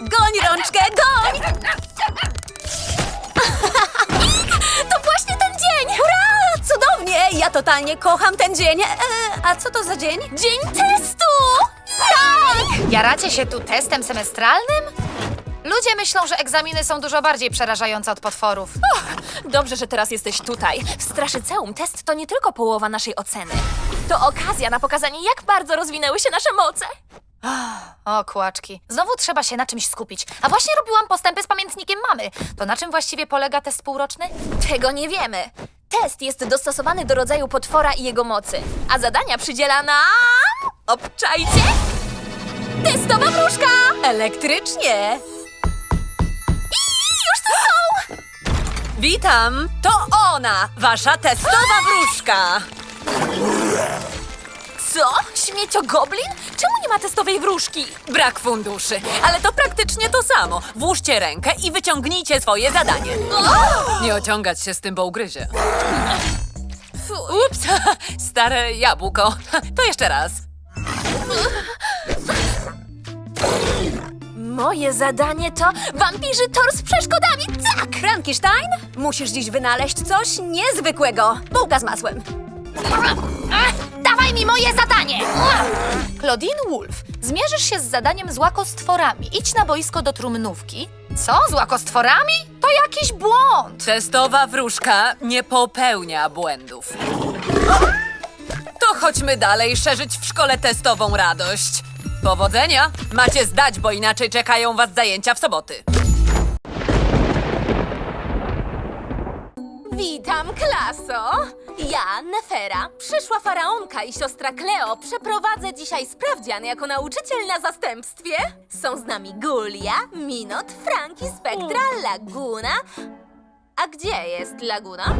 Goń rączkę, goń! To właśnie ten dzień! Hurra! Cudownie! Ja totalnie kocham ten dzień. E, a co to za dzień? Dzień testu! Tak! Jaracie się tu testem semestralnym? Ludzie myślą, że egzaminy są dużo bardziej przerażające od potworów. Dobrze, że teraz jesteś tutaj. W Straszyceum test to nie tylko połowa naszej oceny. To okazja na pokazanie, jak bardzo rozwinęły się nasze moce. O, kłaczki. Znowu trzeba się na czymś skupić. A właśnie robiłam postępy z pamiętnikiem mamy. To na czym właściwie polega test półroczny? Tego nie wiemy. Test jest dostosowany do rodzaju potwora i jego mocy, a zadania przydziela nam... Obczajcie! Testowa wróżka! Elektrycznie! Witam, to ona, wasza testowa wróżka. Co? Śmiecio goblin? Czemu nie ma testowej wróżki? Brak funduszy, ale to praktycznie to samo. Włóżcie rękę i wyciągnijcie swoje zadanie. Nie ociągać się z tym, bo ugryzie. Ups, stare jabłko. To jeszcze raz. Moje zadanie to wampirzy tor z przeszkodami, tak! Frankenstein, musisz dziś wynaleźć coś niezwykłego. Bułka z masłem. Dawaj mi moje zadanie! Claudine Wolf, zmierzysz się z zadaniem z łakostworami. Idź na boisko do trumnówki. Co? Z łakostworami? To jakiś błąd! Testowa wróżka nie popełnia błędów. To chodźmy dalej szerzyć w szkole testową radość. Powodzenia! Macie zdać, bo inaczej czekają was zajęcia w soboty. Witam, klaso! Ja, Nefera, przyszła faraonka i siostra Kleo przeprowadzę dzisiaj sprawdzian jako nauczyciel na zastępstwie. Są z nami Gulia, Minot, Franki, Spektra, Laguna. A gdzie jest Laguna?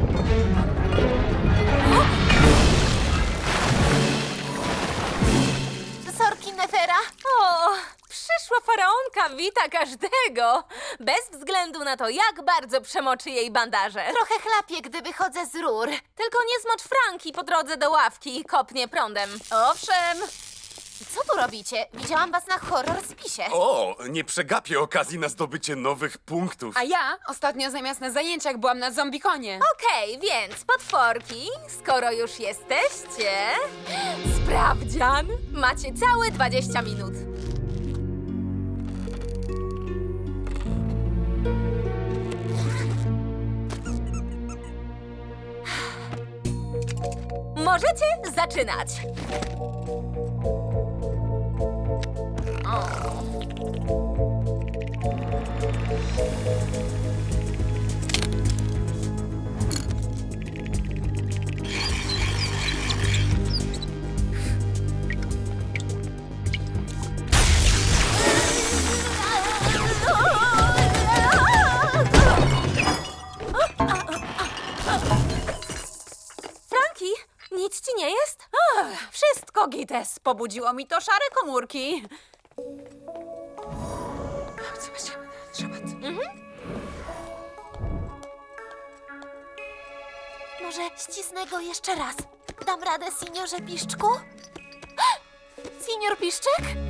Faraonka wita każdego, bez względu na to, jak bardzo przemoczy jej bandaże. Trochę chlapię, gdy wychodzę z rur. Tylko nie zmocz Franki po drodze do ławki i kopnie prądem. Owszem. Co tu robicie? Widziałam was na horror spisie. O, nie przegapię okazji na zdobycie nowych punktów. A ja ostatnio zamiast na zajęciach byłam na zombikonie. Okej, więc potworki, skoro już jesteście... Sprawdzian! Macie całe 20 minut. Możecie zaczynać. Ci nie jest? Wszystko gites. Pobudziło mi to szare komórki. Może ścisnę go jeszcze raz. Dam radę, seniorze Piszczku? Senior Piszczek?